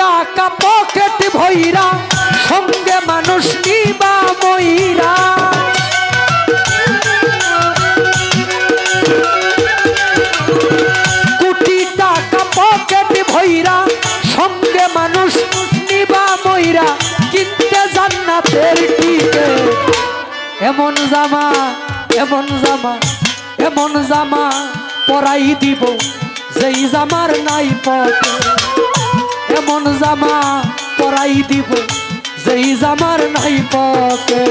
টাকা পকেট ভইরা সঙ্গে মানুষ নিবা। এমন জামা এমন জামা এমন জামা পরাই দিব। যেই জামার নাই পথ, এমন জামা পরাই দিব। যেই জামার নাই পকে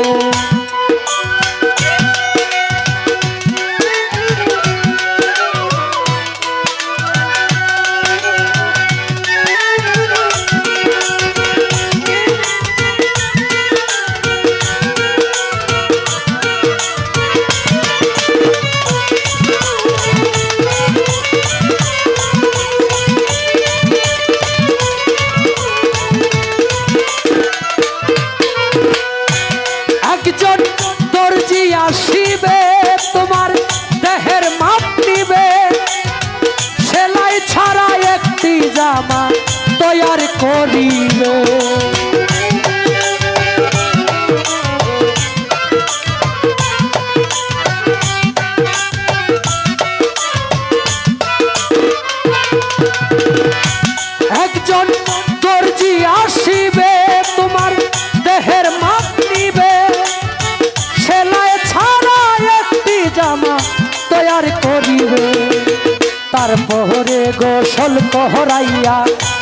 গোসল পহরাইয়া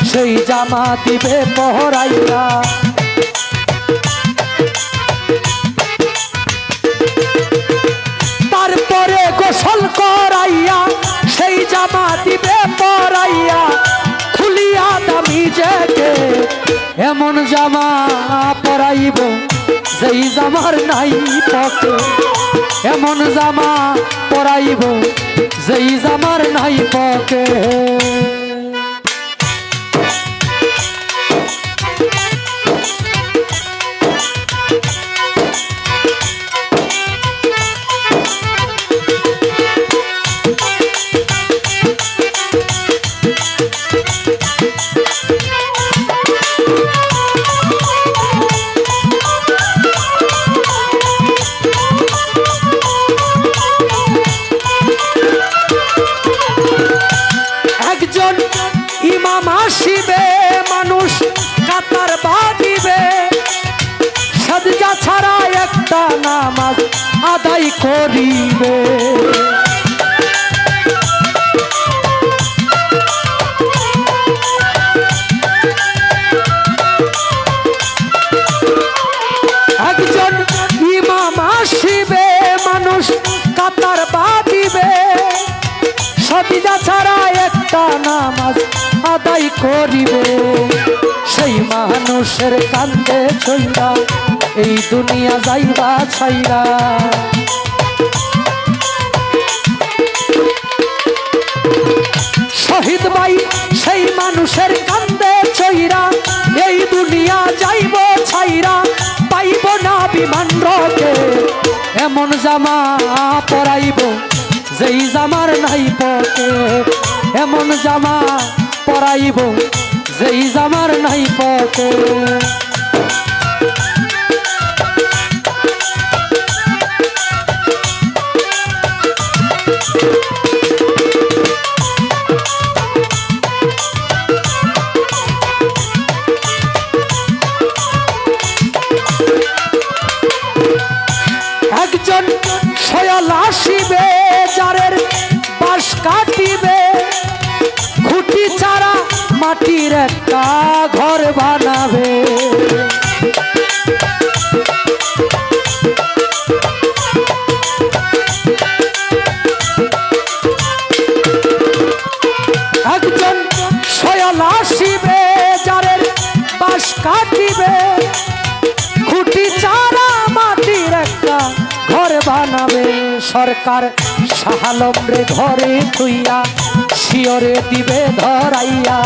সেই জামা দিবে পহরাইয়া তারপরে গোসল করাইয়া সেই জামা দিবে পরাইয়া খুলিয়া দামি জেগে এমন জামা পরাইব, যেই জামার নাই পকে এমন জামা পরাইব যেই জামার নাই পকে করিবে। একজন ইমাম আসিবে, মানুষ কাতার বাঁধিবে। সবিজা ছাড়া একটা নামাজ আদায় করিবে। সেই মানুষের কান্দে ছইরা এই দুনিয়া যাইবা ছাইরা শহীদ ভাই, সেই মানুষের কান্দে ছইরা এই দুনিয়া যাইব ছাইরা পাইব না বিমান রকে এমন জামা পরাইব, যেই জামার নাই পকে এমন জামা পরাইব, যেই জামার নাই পকে আসিবে যারের বাস কাটিবে। খুঁটি ছাড়া মাটির একটা ঘর বানাবে। একজন সয়াল আসিবে যারের বাস কাটিবে। খুঁটি চারা সরকার সাহালমরে ঘরে থুইয়া শিওরে দিবে ধরাইয়া।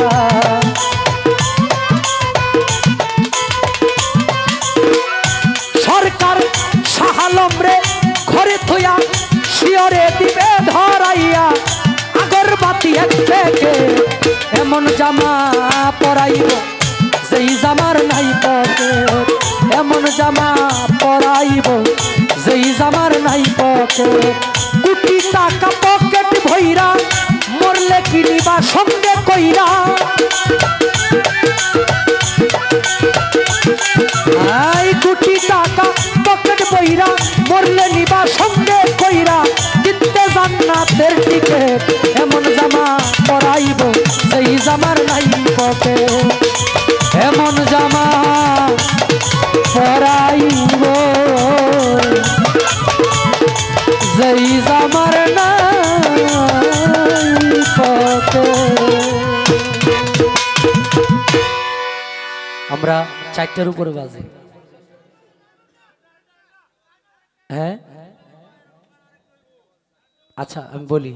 সরকার সাহালমরে ঘরে থুইয়া শিওরে দিবে ধরাইয়া। আগরবাতি থেকে এমন জামা পরাইব, যেই জামার নাই পকেট, এমন জামা পরাইব। যেই জামার নাই পকেট কোটি টাকা পকেট ভইরা মরলে কিনিবা সঙ্গে কইরা। আই কোটি টাকা পকেট বইরা মরলে নিবা সঙ্গে কইরা। দিতে জান্নাতের টিকেট এমন জামা পরাইব সেই জামার নাই পকে এমন জামা আমরা চারটার উপরে বাজে। হ্যাঁ? আচ্ছা আমি বলি।